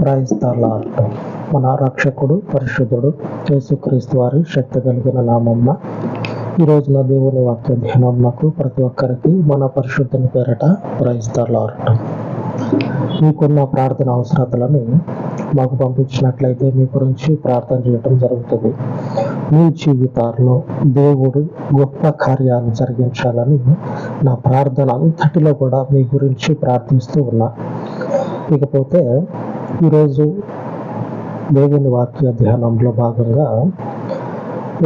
క్రైస్తలార్ట్ మన రక్షకుడు పరిశుద్ధుడు యేసుక్రీస్తు వారి శక్తి కలిగిన నామమ్మ ఈ రోజున దేవుని వాక్య ధ్యానంకు ప్రతి ఒక్కరికి మన పరిశుద్ధుని పేరట క్రైస్తలార్ట్ మీకున్న ప్రార్థన అవసరతలను మాకు పంపించినట్లయితే మీ గురించి ప్రార్థన చేయటం జరుగుతుంది. మీ జీవితాల్లో దేవుడు గొప్ప కార్యాలు జరిగించాలని నా ప్రార్థన అంతటిలో కూడా మీ గురించి ప్రార్థిస్తూ ఉన్నా. ఇకపోతే ఈరోజు దేవుని వాక్య ధ్యానంలో భాగంగా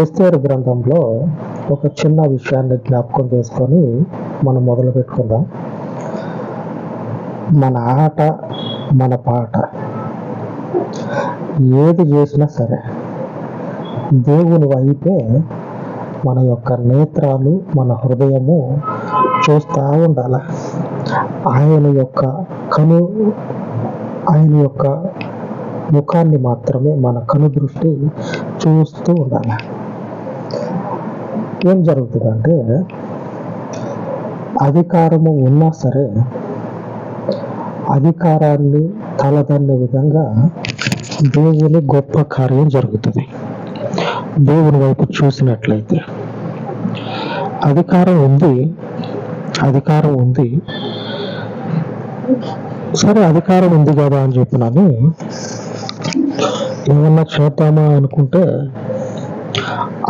ఎస్తేరు గ్రంథంలో ఒక చిన్న విషయాన్ని జ్ఞాపకం చేసుకొని మనం మొదలు పెట్టుకుందాం. మన ఆట మన పాట ఏది చేసినా సరే దేవుని వైపే మన యొక్క నేత్రాలు మన హృదయము చూస్తూ ఉండాలి. ఆయన యొక్క కను ఆయన యొక్క ముఖాన్ని మాత్రమే మన కను దృష్టి చూస్తూ ఉండాలి. ఏం జరుగుతుందంటే అధికారము ఉన్నా సరే అధికారాన్ని తలదన్నే విధంగా దేవుని గొప్ప కార్యం జరుగుతుంది. దేవుని వైపు చూసినట్లయితే అధికారం ఉంది అధికారం ఉంది. సరే అధికారం ఉంది కదా అని చెప్పినాను ఏమన్నా చేద్దామా అనుకుంటే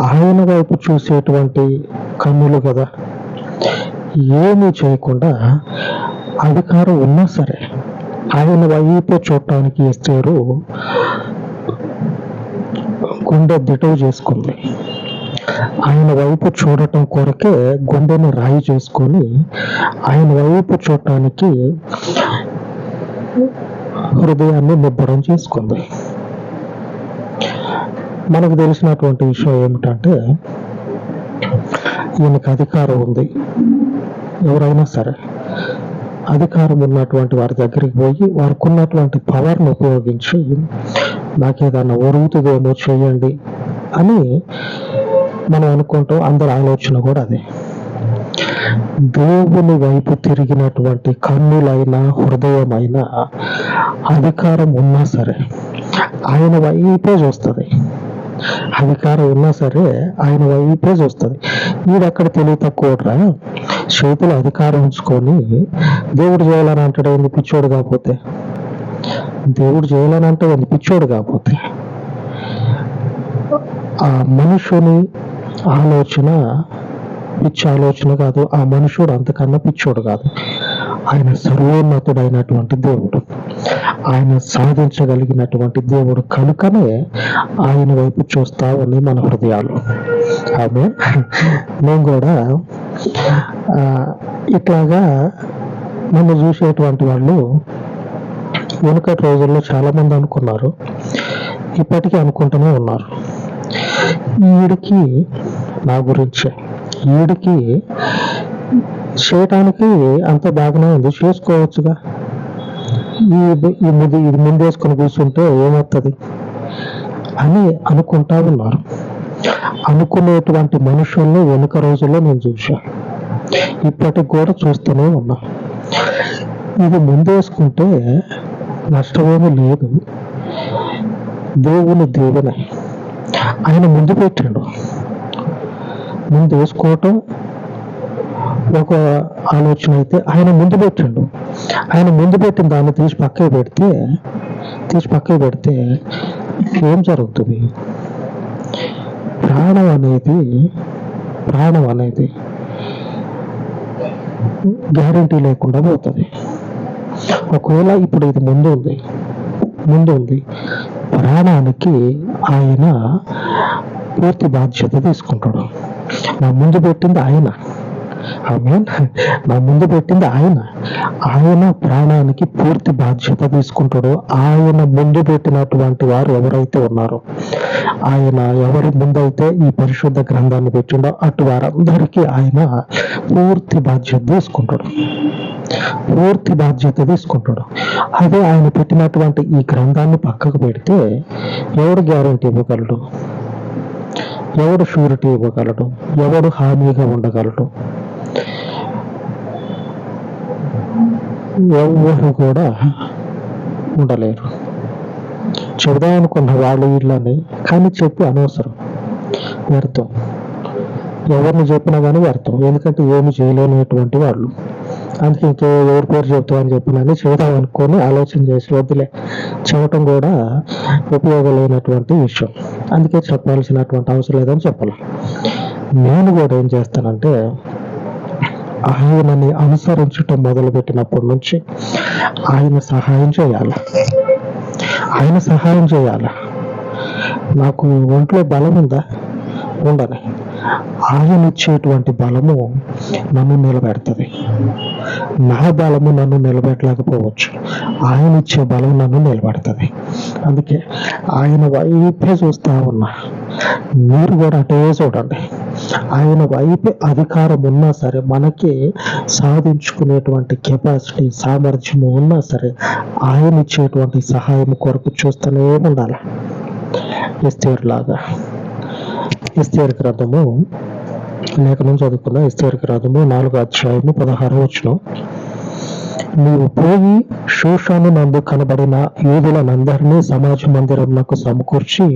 ఆయన వైపు చూసేటువంటి కన్నులు కదా. ఏమీ చేయకుండా అధికారం ఉన్నా సరే ఆయన వైపు చూడటానికి ఎస్టేరు గుండె దిటవు చేసుకుంది. ఆయన వైపు చూడటం కొరకే గుండెను రాయి చేసుకొని ఆయన వైపు చూడటానికి హృదయాన్ని నిబ్బరం చేసుకుంది. మనకు తెలిసినటువంటి విషయం ఏమిటంటే ఈయనకు అధికారం ఉంది. ఎవరైనా సరే అధికారం ఉన్నటువంటి వారి దగ్గరికి పోయి వారికి ఉన్నటువంటి పవర్ని ఉపయోగించి నాకు ఏదన్నా ఒరుగుతుందేమో చేయండి అని మనం అనుకుంటాం. అందరి ఆలోచన కూడా అదే. దేవుని వైపు తిరిగినటువంటి కన్నులైన హృదయమైనా అధికారం ఉన్నా సరే ఆయన వైపే చూస్తుంది. అధికారం ఉన్నా సరే ఆయన వైపే చూస్తుంది. వీడెక్కడ తెలివి తక్కువరా చేతులు అధికారం ఉంచుకొని దేవుడు చేయాలని అంటాడు ఏంది? పిచ్చోడు కాకపోతే. దేవుడు చేయాలని అంటే ఏంది? పిచ్చోడు కాకపోతే. ఆ మనుషుని ఆలోచన పిచ్చి ఆలోచన కాదు ఆ మనుషుడు అంతకన్నా పిచ్చోడు కాదు. ఆయన సర్వోన్నతుడైనటువంటి దేవుడు. ఆయన సాధించగలిగినటువంటి దేవుడు కనుకనే ఆయన వైపు చూస్తా ఉంది మన హృదయాలు. ఆమె మేము కూడా ఇట్లాగా నన్ను చూసేటువంటి వాళ్ళు వెనుకటి రోజుల్లో చాలా మంది అనుకున్నారు. ఇప్పటికీ అనుకుంటూనే ఉన్నారు. ఈడికి నా గురించే. ఈడికి చేయటానికి అంత బాగానే ఉంది. చేసుకోవచ్చుగా. ఈ ఈ ముందు ఇది ముందేసుకొని కూర్చుంటే ఏమవుతుంది? అని అనుకుంటా ఉన్నారు. అనుకునేటువంటి మనుషుల్ని వెనుక రోజుల్లో నేను చూసా ఇప్పటికి కూడా చూస్తూనే ఉన్నా. ఇది ముందేసుకుంటే నష్టమేమీ లేదు. దేవుని దేవునే ఆయన ముందు పెట్టాడు. ముందు వేసుకోవటం ఒక ఆలోచన అయితే ఆయన ముందు పెట్టిండు. ఆయన ముందు పెట్టిన దాన్ని తీసి పక్కకి పెడితే తీసి పక్కకి పెడితే ఏం జరుగుతుంది? ప్రాణం అనేది ప్రాణం అనేది గ్యారంటీ లేకుండా పోతుంది. ఒకవేళ ఇప్పుడు ఇది ముందు ఉంది ముందు ఉంది ప్రాణానికి ఆయన పూర్తి బాధ్యత తీసుకుంటాడు. నా ముందు పెట్టింది ఆయన. ఆమె నా ముందు పెట్టింది ఆయన. ఆయన ప్రాణానికి పూర్తి బాధ్యత తీసుకుంటాడు. ఆయన ముందు పెట్టినటువంటి వారు ఎవరైతే ఉన్నారో ఆయన ఎవరి ముందైతే ఈ పరిశుద్ధ గ్రంథాన్ని పెట్టిండో అటు వారందరికీ ఆయన పూర్తి బాధ్యత తీసుకుంటాడు. పూర్తి బాధ్యత తీసుకుంటాడు. అదే ఆయన పెట్టినటువంటి ఈ గ్రంథాన్ని పక్కకు పెడితే ఎవరు గ్యారంటీ ఇవ్వగలడు ఎవడు షూరిటీ ఇవ్వగలడు? ఎవడు హామీగా ఉండగలడు? ఎవరు కూడా ఉండలేరు. చెబుదాం అనుకున్న వాళ్ళు వీళ్ళని కానీ చెప్పి అనవసరం. వ్యర్థం. ఎవరిని చెప్పినా కానీ వ్యర్థం. ఎందుకంటే ఏమి చేయలేనటువంటి వాళ్ళు. అందుకే ఇంకే ఎవరి పేరు చెప్తాం అని చెప్పినని చెబుదాం అనుకొని ఆలోచన చేసి వద్దులే. చెప్పటం కూడా ఉపయోగం లేనటువంటి విషయం. అందుకే చెప్పాల్సినటువంటి అవసరం లేదని చెప్పాలి. నేను కూడా ఏం చేస్తానంటే ఆయనని అనుసరించటం మొదలుపెట్టినప్పటి నుంచి ఆయన సహాయం చేయాలి. ఆయన సహాయం చేయాలి. నాకు ఒంట్లో బలం ఉందా? ఉండని. ఆయన ఇచ్చేటువంటి బలము నన్ను నిలబెడుతుంది. నా బలము నన్ను నిలబెట్టలేకపోవచ్చు. ఆయన ఇచ్చే బలం నన్ను నిలబెడుతుంది. అందుకే ఆయన వైపే చూస్తా ఉన్నా. మీరు కూడా అటే చూడండి. ఆయన వైపే అధికారం ఉన్నా సరే మనకి సాధించుకునేటువంటి కెపాసిటీ సామర్థ్యము ఉన్నా సరే ఆయన ఇచ్చేటువంటి సహాయం కొరకు చూస్తూనే ఉండాలి. ఎస్తేర్ లాగా రథము గ్రంథము లేఖనం చదువుకున్న ఎస్తేర్ గ్రంథము నాలుగు అధ్యాయము పదహారు వచ్చిన నీవు పోయి శోషాను నందు కనబడిన యూదులనందరినీ సమాజ మందిరమునకు సమకూర్చి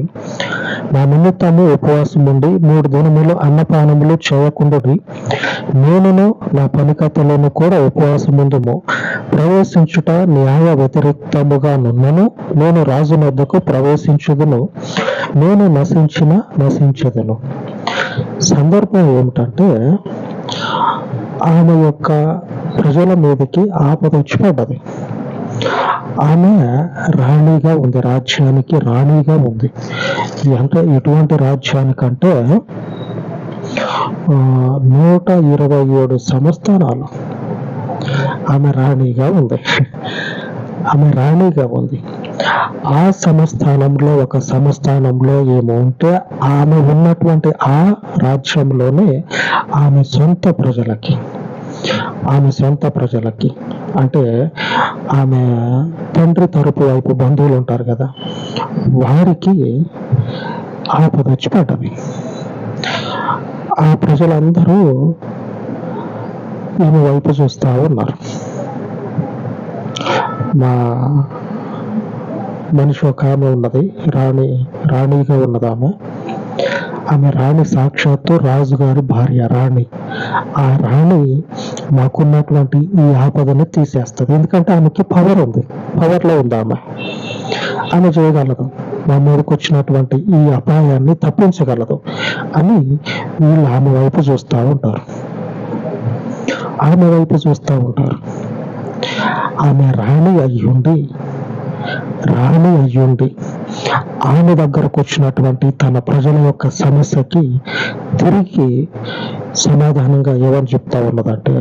నా నిమిత్తము ఉపవాసం ఉండి మూడు దినములు అన్నపానములు చేయకుండుడి. నేనును నా పనికత్తలను కూడా ఉపవాసం ముందుము ప్రవేశించుట న్యాయ వ్యతిరేక్తముగా నున్నను నేను రాజు వద్దకు ప్రవేశించుదును. నేను నశించిన నశించదును. సందర్భం ఏమిటంటే ఆమె యొక్క ప్రజల మీదకి ఆపద వచ్చి పడ్డది ఆమె రాణిగా ఉంది రాజ్యానికి రాణిగా ఉంది. అంటే ఎటువంటి రాజ్యానికంటే నూట ఇరవై ఏడు సంస్థానాలు ఆమె రాణిగా ఉంది. ఆమె రాణిగా ఉంది. ఆ సంస్థానంలో ఒక సంస్థానంలో ఏమో ఉంటే ఆమె ఉన్నటువంటి ఆ రాజ్యంలోనే ఆమె సొంత ప్రజలకి ఆమె సొంత ప్రజలకి అంటే ఆమె తండ్రి తరపు వైపు బంధువులు ఉంటారు కదా వారికి ఆపద వచ్చి పడ్డది. ఆ ప్రజలందరూ ఈమె వైపు చూస్తూ ఉన్నారు. మా మనిషి ఒక ఆమె ఉన్నది రాణి రాణిగా ఉన్నది ఆమె. ఆమె రాణి సాక్షాత్తు రాజుగారి భార్య రాణి. ఆ రాణి మాకున్నటువంటి ఈ ఆపదను తీసేస్తుంది. ఎందుకంటే ఆమెకి పవర్ ఉంది. పవర్లో ఉంది ఆమె. ఆమె చేయగలదు. మా మీదకి వచ్చినటువంటి ఈ అపాయాన్ని తప్పించగలదు అని వీళ్ళు ఆమె వైపు చూస్తూ ఉంటారు. ఆమె వైపు చూస్తూ ఉంటారు. ఆమె రాణి అయ్యుండి రాణి అయ్యుండి ఆయన దగ్గరకు వచ్చినటువంటి తన ప్రజల యొక్క సమస్యకి తిరిగి సమాధానంగా ఏమని చెప్తా ఉన్నదంటే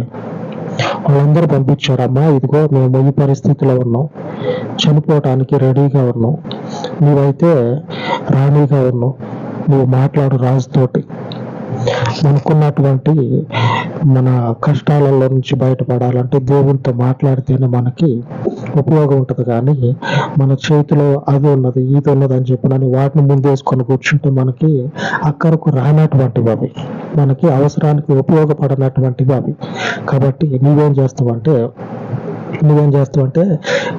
వాళ్ళందరూ పంపించారమ్మా ఇదిగో మేము ఈ పరిస్థితిలో ఉన్నాం చనిపోవటానికి రెడీగా ఉన్నాం నీవైతే రాణిగా ఉన్నావు నువ్వు మాట్లాడు రాజుతోటి. అనుకున్నటువంటి మన కష్టాలలో నుంచి బయటపడాలంటే దేవునితో మాట్లాడితేనే మనకి ఉపయోగం ఉంటుంది కానీ మన చేతిలో అది ఉన్నది ఇది ఉన్నది అని చెప్పినని వాటిని ముందేసుకొని కూర్చుంటే మనకి అక్కడకు రానటువంటివి అవి. మనకి అవసరానికి ఉపయోగపడనటువంటివి అవి. కాబట్టి నువ్వేం చేస్తావంటే నువ్వేం చేస్తావంటే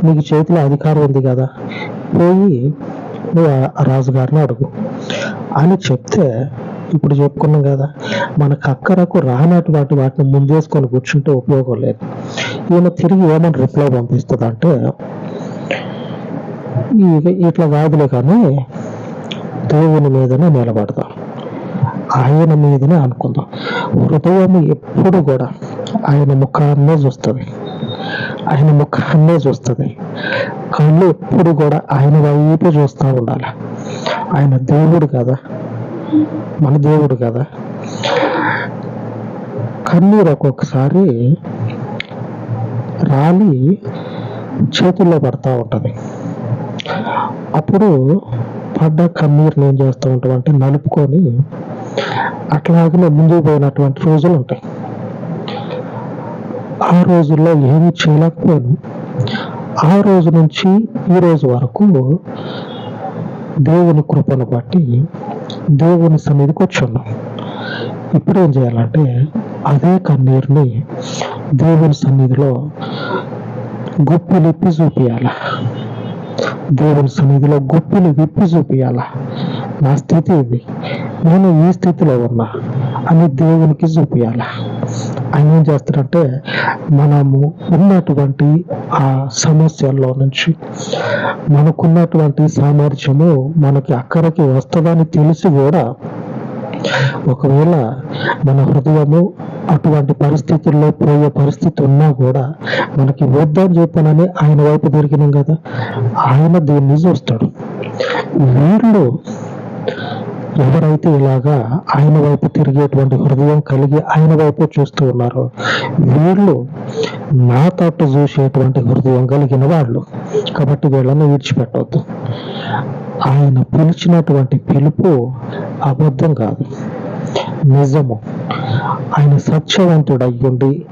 నీకు చేతిలో అధికారం ఉంది కదా పోయి నువ్వు రాజుగారిని అడుగు. అని చెప్తే ఇప్పుడు చెప్పుకున్నాం కదా మనకు అక్కరకు రానటువంటి వాటిని ముందేసుకొని కూర్చుంటే ఉపయోగం లేదు. ఈయన తిరిగి ఏమని రిప్లై పంపిస్తుంది అంటే ఇట్లా కాదులే కానీ దేవుని మీదనే నిలబడదాం. ఆయన మీదనే అనుకుందాం. హృదయం ఎప్పుడు కూడా ఆయన ముఖాన్నే చూస్తుంది. ఆయన ముఖాన్నే చూస్తుంది. కళ్ళు ఎప్పుడు కూడా ఆయన వైపు చూస్తూ ఉండాలి. ఆయన దేవుడు కదా. మన దేవుడు కదా. కన్నీరు ఒక్కొక్కసారి రాలి చేతుల్లో పడతా ఉంటుంది. అప్పుడు పడ్డ కన్నీరుని ఏం చేస్తూ ఉంటాం అంటే నలుపుకొని అట్లాగనే ముందుకు పోయినటువంటి రోజులు ఉంటాయి. ఆ రోజుల్లో ఏమీ చేయలేకపోయాను. ఆ రోజు నుంచి ఈ రోజు వరకు దేవుని కృపను బట్టి దేవుని సన్నిధికి వచ్చున్నాం. ఇప్పుడు ఏం చేయాలంటే అదే కన్నీరుని దేవుని సన్నిధిలో గుప్పిలిప్పి చూపియాల? దేవుని సన్నిధిలో గుప్పిలు విప్పి చూపియాల? నా స్థితి ఇది నేను ఈ స్థితిలో ఉన్నా అని దేవునికి చూపియాలా? ఆయన ఏం చేస్తారంటే మనము ఉన్నటువంటి ఆ సమస్యల్లో నుంచి మనకున్నటువంటి సామర్థ్యము మనకి అక్కడికి వస్తుందని తెలిసి కూడా ఒకవేళ మన హృదయము అటువంటి పరిస్థితుల్లో పోయే పరిస్థితి ఉన్నా కూడా మనకి వద్దని చెప్పనని ఆయన వైపు తిరిగినాం కదా ఆయన దీన్ని చూస్తాడు. వీళ్ళు ఎవరైతే ఇలాగా ఆయన వైపు తిరిగేటువంటి హృదయం కలిగి ఆయన వైపు చూస్తూ ఉన్నారో వీళ్ళు నా తట్టు చూసేటువంటి హృదయం కలిగిన వాళ్ళు. కాబట్టి వీళ్ళని విడిచిపెట్టవద్దు ఆయన పిలిచినటువంటి పిలుపు అబద్ధం కాదు. నిజము. ఆయన సత్యవంతుడు అయ్యుండి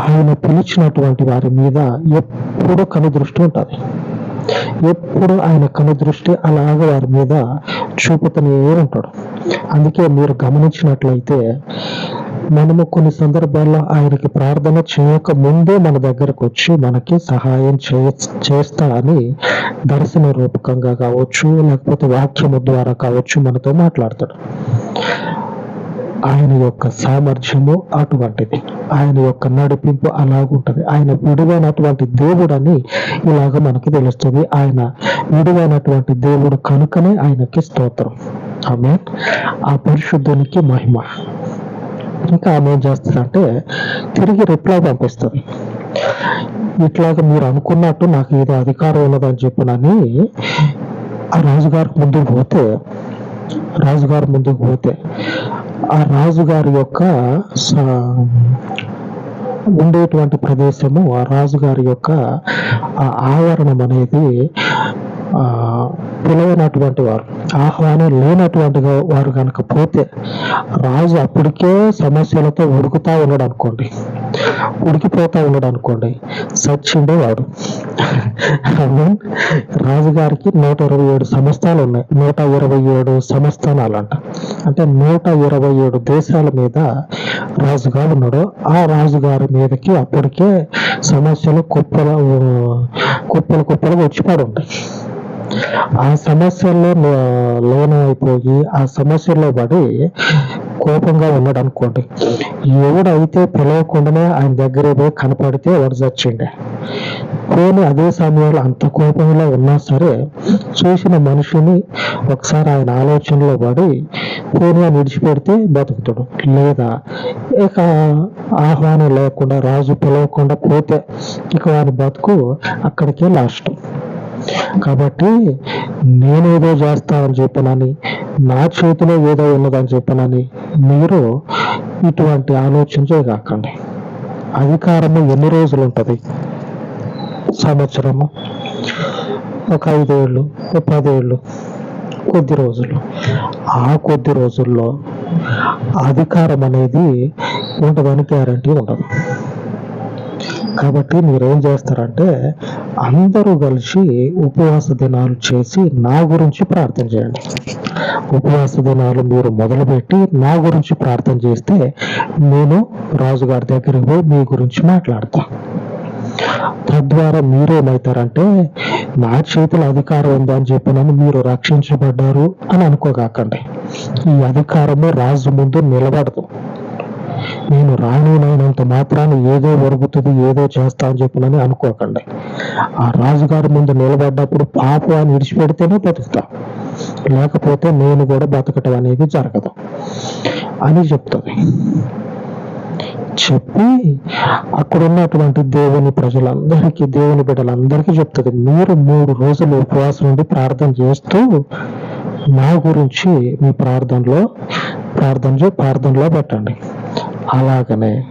ఆయన పిలిచినటువంటి వారి మీద ఎప్పుడూ కనుదృష్టి ఉంటుంది. ఎప్పుడు ఆయన కనుదృష్టి అలాగ వారి మీద చూపుతూనే ఉంటాడు. అందుకే మీరు గమనించినట్లయితే మనము కొన్ని సందర్భాల్లో ఆయనకి ప్రార్థన చేయక ముందే మన దగ్గరకు వచ్చి మనకి సహాయం చే చేస్తా అని దర్శన రూపకంగా కావచ్చు లేకపోతే వాక్యము ద్వారా కావచ్చు మనతో మాట్లాడతాడు. ఆయన యొక్క సామర్థ్యము అటువంటిది. ఆయన యొక్క నడిపింపు అలాగుంటది ఆయన విడువైనటువంటి దేవుడని ఇలాగ మనకి తెలుస్తుంది. ఆయన విడువైనటువంటి దేవుడు కనుకనే ఆయనకి స్తోత్రం. ఆమె ఆ పరిశుద్ధునికి మహిమ. ఇంకా ఆమె ఏం చేస్తుందంటే తిరిగి రిప్లై పంపిస్తుంది. ఇట్లాగ మీరు అనుకున్నట్టు నాకు ఇది అధికారం ఉన్నదని చెప్పినని ఆ రాజుగారికి ముందుకు పోతే రాజుగారి ముందుకు పోతే ఆ రాజుగారి యొక్క ఉండేటువంటి ప్రదేశము ఆ రాజుగారి యొక్క ఆవరణం అనేది ఆ పిలవనటువంటి వారు ఆహ్వానం లేనటువంటి వారు కనుక పోతే రాజు అప్పటికే సమస్యలతో ఉడుకుతా ఉన్నాడు అనుకోండి. ఉడికిపోతా ఉన్నాడు అనుకోండి. సచ్చిండే వాడు రాజుగారికి నూట ఇరవై ఏడు సంస్థాలు ఉన్నాయి. నూట ఇరవై ఏడు సంస్థానాలు అంట అంటే నూట ఇరవై ఏడు దేశాల మీద రాజుగారు ఉన్నాడు. ఆ రాజుగారి మీదకి అప్పటికే సమస్యలు కుప్పల కుప్పలు కుప్పలు వచ్చి పడి ఉంటాయి. ఆ సమస్యల్లో లో- అయిపోయి ఆ సమస్యల్లో పడి కోపంగా ఉన్నాడు అనుకోండి ఎవడైతే పిలవకుండానే ఆయన దగ్గర పోయి కనపడితే వాడు చచ్చిండే. పోనీ అదే సమయంలో అంత కోపంలో ఉన్నా సరే చూసిన మనిషిని ఒకసారి ఆయన ఆలోచనలో పడి పోనీ అని విడిచిపెడితే బతుకుతాడు. లేదా ఇక ఆహ్వానం లేకుండా రాజు పిలవకుండా పోతే ఇక వాని బతుకు అక్కడికే లాస్ట్. కాబట్టి నేనేదో చేస్తానని చెప్పనని నా చేతిలో ఏదో ఉన్నదని చెప్పనని మీరు ఇటువంటి ఆలోచించే కాకండి. అధికారము ఎన్ని రోజులు ఉంటుంది? సంవత్సరము? ఒక ఐదేళ్ళు ఒక పదేళ్ళు కొద్ది రోజులు. ఆ కొద్ది రోజుల్లో అధికారం అనేది ఉండదని గ్యారంటీ ఉండదు. కాబట్టి మీరేం చేస్తారంటే అందరూ కలిసి ఉపవాస దినాలు చేసి నా గురించి ప్రార్థన చేయండి. ఉపవాస దినాలు మీరు మొదలుపెట్టి నా గురించి ప్రార్థన చేస్తే నేను రాజుగారి దగ్గరికి పోయి మీ గురించి మాట్లాడతా. తద్వారా మీరేమవుతారంటే నా చేతిలో అధికారం ఉందని చెప్పినని మీరు రక్షించబడ్డారు అని అనుకోగాకండి. ఈ అధికారము రాజు ముందు నిలబడదు. నేను రాణినైనంత మాత్రాన ఏదో ఒరుగుతుంది ఏదో చేస్తా అని చెప్పనని అనుకోకండి. ఆ రాజుగారి ముందు నిలబడ్డప్పుడు పాపం అని విడిచిపెడితేనే బతుకుతా. లేకపోతే నేను కూడా బతకటం అనేది జరగదు. అని చెప్తుంది. చెప్పి అక్కడ ఉన్నటువంటి దేవుని ప్రజలందరికీ దేవుని బిడ్డలందరికీ చెప్తుంది. మీరు మూడు రోజులు ఉపవాసం ఉండి ప్రార్థన చేస్తూ నా గురించి మీ ప్రార్థనలో ప్రార్థన చే ప్రార్థనలో పెట్టండి. అలాగనే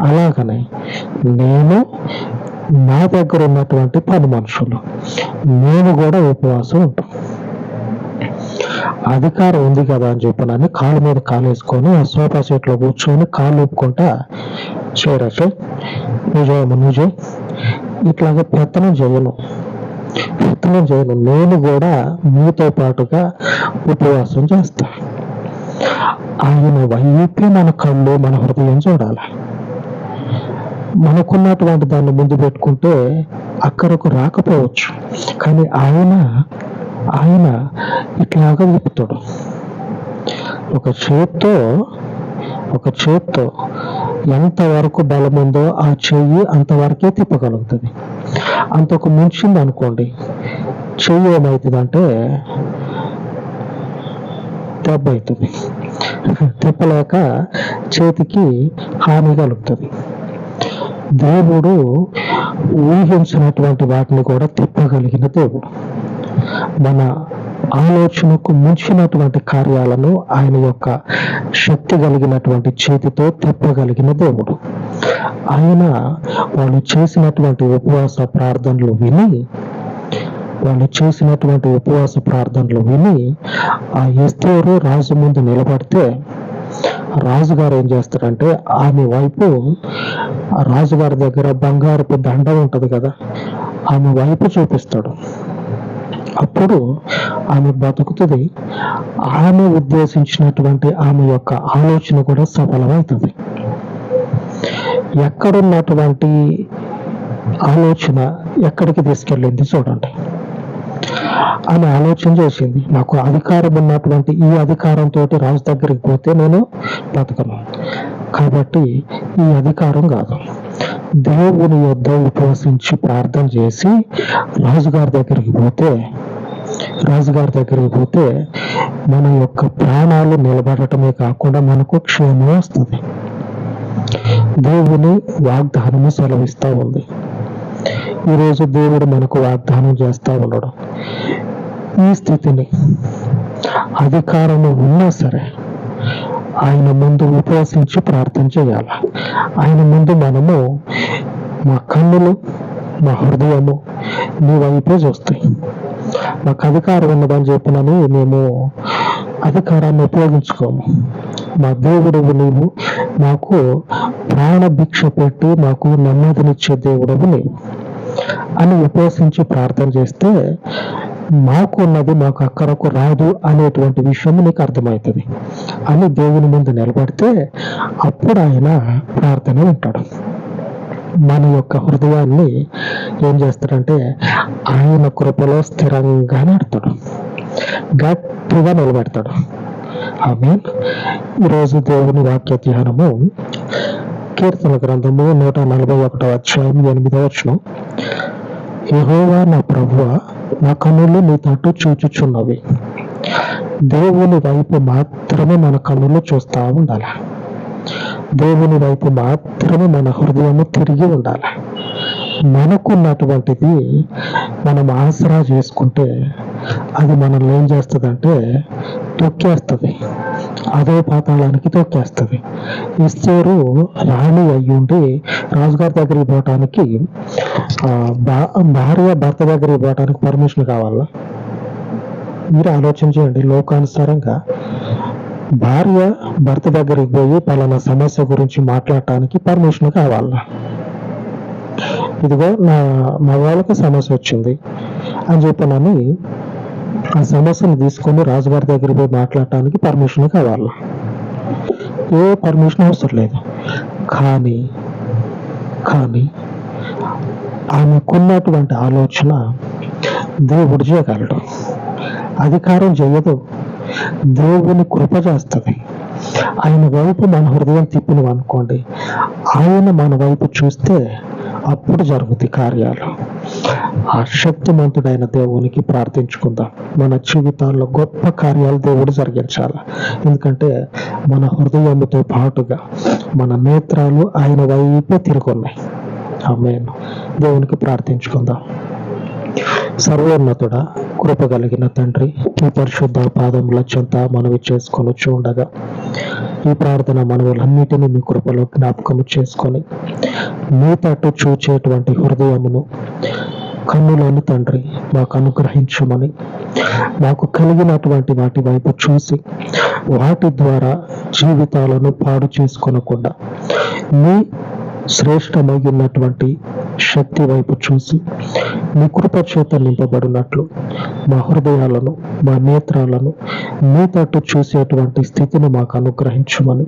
అలాగనే నేను నా దగ్గర ఉన్నటువంటి పని మనుషులు. మేము కూడా ఉపవాసం ఉంటాం. అధికారం ఉంది కదా అని చెప్పనని కాలు మీద కాలు వేసుకొని ఆ సోఫా సెట్లో కూర్చొని కాళ్ళు ఊపుకుంటా చేయరా చేయి నువ్వు ఇట్లాగే పెత్తనం చేయను. పెత్తనం చేయను. నేను కూడా మీతో పాటుగా ఉపవాసం చేస్తాను ఆయన వైపే మన కళ్ళు మన హృదయం చూడాలి. మనకున్నటువంటి దాన్ని ముందు పెట్టుకుంటే అక్కడకు రాకపోవచ్చు. కానీ ఆయన ఆయన ఇట్లాగా విప్పుతాడు ఒక చేత్తో ఒక చేత్తో ఎంతవరకు బలం ఉందో ఆ చెయ్యి అంతవరకే తిప్పగలుగుతుంది. అంతకు మించింది అనుకోండి చెయ్యి ఏమవుతుందంటే దెబ్బ అవుతుంది. తిప్పలేక చేతికి హాని కలుగుతుంది దేవుడు ఊహించినటువంటి వాటిని కూడా తిప్పగలిగిన దేవుడు. మన ఆలోచనకు మించినటువంటి కార్యాలను ఆయన యొక్క శక్తి కలిగినటువంటి చేతితో తిప్పగలిగిన దేవుడు. ఆయన వాళ్ళు చేసినటువంటి ఉపవాస ప్రార్థనలు విని వాళ్ళు చేసినటువంటి ఉపవాస ప్రార్థనలు విని ఆ ఎస్తోరు రాజు ముందు నిలబడితే రాజుగారు ఏం చేస్తారంటే ఆమె వైపు ఆ రాజుగారి దగ్గర బంగారపు దండ ఉంటది కదా ఆమె వైపు చూపిస్తాడు. అప్పుడు ఆమె బతుకుతుంది. ఆమె ఉద్దేశించినటువంటి ఆమె యొక్క ఆలోచన కూడా సఫలమవుతుంది. ఎక్కడున్నటువంటి ఆలోచన ఎక్కడికి తీసుకెళ్ళింది చూడండి. ఆమె ఆలోచన చేసింది నాకు అధికారం ఉన్నటువంటి ఈ అధికారంతో రాజు దగ్గరికి పోతే నేను బతకను. కాబట్టి ఈ అధికారం కాదు. దేవుని యొద్ద ఉపవసించి ప్రార్థన చేసి రాజుగారి దగ్గరికి పోతే రాజుగారి దగ్గరికి పోతే మన యొక్క ప్రాణాలు నిలబడటమే కాకుండా మనకు క్షేమం వస్తుంది. దేవుని వాగ్దానము సెలవిస్తా ఉంది. ఈరోజు దేవుడు మనకు వాగ్దానం చేస్తా ఉండడం ఈ స్థితిని అధికారము ఉన్నా సరే ఆయన ముందు ఉపవాసించి ప్రార్థన చేయాలి. ఆయన ముందు మనము మా కన్నులు మా హృదయము నీ వైపే చూస్తాయి. మాకు అధికారం ఉన్నదని చెప్పినని మేము అధికారాన్ని ఉపయోగించుకోము. మా దేవుడు నీవు మాకు ప్రాణ భిక్ష పెట్టి మాకు నెమ్మదినిచ్చే దేవుడవు నీవు అని ఉపవసించి ప్రార్థన చేస్తే మాకు ఉన్నది మాకు అక్కడకు రాదు అనేటువంటి విషయం నీకు అర్థమవుతుంది. అని దేవుని ముందు నిలబడితే అప్పుడు ఆయన ప్రార్థన వింటాడు మన యొక్క హృదయాన్ని ఏం చేస్తాడంటే ఆయన కృపలో స్థిరంగా నడతాడు. గట్టిగా నిలబెడతాడు. ఆమె ఈరోజు దేవుని వాక్య ధ్యానము కీర్తన గ్రంథము నూట నలభై ఒకటో అధ్యాయం ఎనిమిదో వచ్చిన యహోవా నా ప్రభువ నా కనులు నీ తట్టు చూచుచున్నవి. దేవుని వైపు మాత్రమే మన కనులు చూస్తా ఉండాలి? దేవుని వైపు మాత్రమే మన హృదయము తిరిగి ఉండాలి? మనకున్నటువంటిది మనం ఆసరా చేసుకుంటే అది మనల్ని ఏం చేస్తుందంటే తొక్కేస్తుంది. అదే పాతాళానికి తొక్కేస్తుంది. ఇస్తారు రాణి అయ్యుండి రాజుగారి దగ్గరికి పోవటానికి ఆ, భార్య భర్త దగ్గరికి పోవటానికి పర్మిషన్ కావాలా? మీరు ఆలోచన చేయండి లోకానుసారంగా. భార్య భర్త దగ్గరికి పోయి పలానా సమస్య గురించి మాట్లాడటానికి పర్మిషన్ కావాలా? ఇదిగో నా మగవాళ్ళకి సమస్య వచ్చింది అని చెప్పనని ఆ సమస్యను తీసుకొని రాజుగారి దగ్గరికి పోయి మాట్లాడటానికి పర్మిషన్ కావాలి. ఏ పర్మిషన్ అవసరం లేదు. కానీ కానీ ఆమెకున్నటువంటి ఆలోచన దేవుడు చేయగలడు. అధికారం చేయదు. దేవుని కృప చేస్తుంది. ఆయన వైపు మన హృదయం తిప్పినవనుకోండి ఆయన మన వైపు చూస్తే అప్పుడు జరుగుతాయి కార్యాలు. ఆ శక్తిమంతుడైన దేవునికి ప్రార్థించుకుందాం. మన జీవితాల్లో గొప్ప కార్యాలు దేవుడు జరిగించాలి. ఎందుకంటే మన హృదయంతో పాటుగా మన నేత్రాలు ఆయన వైపే తిరుగున్నాయి. ఆమె దేవునికి ప్రార్థించుకుందాం. సర్వోన్నతుడ కృప కలిగిన తండ్రి మీ పరిశుద్ధ పాదముల చెంత మనవి చేసుకొని చూడగా ఈ ప్రార్థన మనవులన్నిటినీ మీ కృపలో జ్ఞాపకము చేసుకొని మీ తట్టు చూచేటువంటి హృదయమును కన్నులోని తండ్రి మాకు అనుగ్రహించమని మాకు కలిగినటువంటి వాటి వైపు చూసి వాటి ద్వారా జీవితాలను పాడు చేసుకొనకుండా మీ శ్రేష్టమైనటువంటి శక్తి వైపు చూసి మీ కృప చేత నింపబడినట్లు మా హృదయాలను మా నేత్రాలను మీ తట్టు చూసేటువంటి స్థితిని మాకు అనుగ్రహించమని.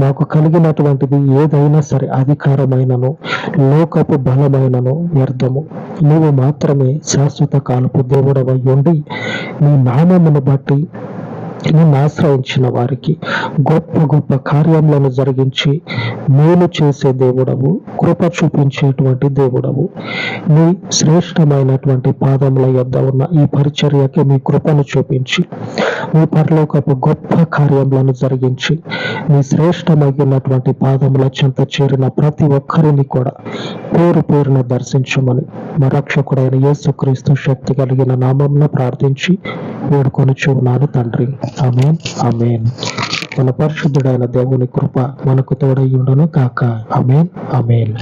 మాకు కలిగినటువంటిది ఏదైనా సరే అధికారమైనను లోకపు బలమైనను వ్యర్థము. నువ్వు మాత్రమే శాశ్వత కాలపు దేవుడవై ఉండి నీ నామమును బట్టి నిన్ను ఆశ్రయించిన వారికి గొప్ప గొప్ప కార్యములను జరిగించి మేలు చేసే దేవుడవు కృప చూపించేటువంటి దేవుడవు. నీ శ్రేష్టమైనటువంటి పాదముల యొద్ద ఉన్న ఈ పరిచర్యకి మీ కృపను చూపించి నీ పరలోకపు గొప్ప కార్యములను జరిగించి నీ శ్రేష్టమైనటువంటి పాదముల చెంత చేరిన ప్రతి ఒక్కరిని కూడా పేరు పేరున దర్శించమని మా రక్షకుడైన యేసుక్రీస్తు శక్తి కలిగిన నామంలో ప్రార్థించి వేడుకొని చూన్నాను తండ్రి. అమేన్ అమేన్ మన పరిశుద్ధుడైన దేవుని కృప మనకు తోడయ్యుండను కాక అమేన్ అమేన్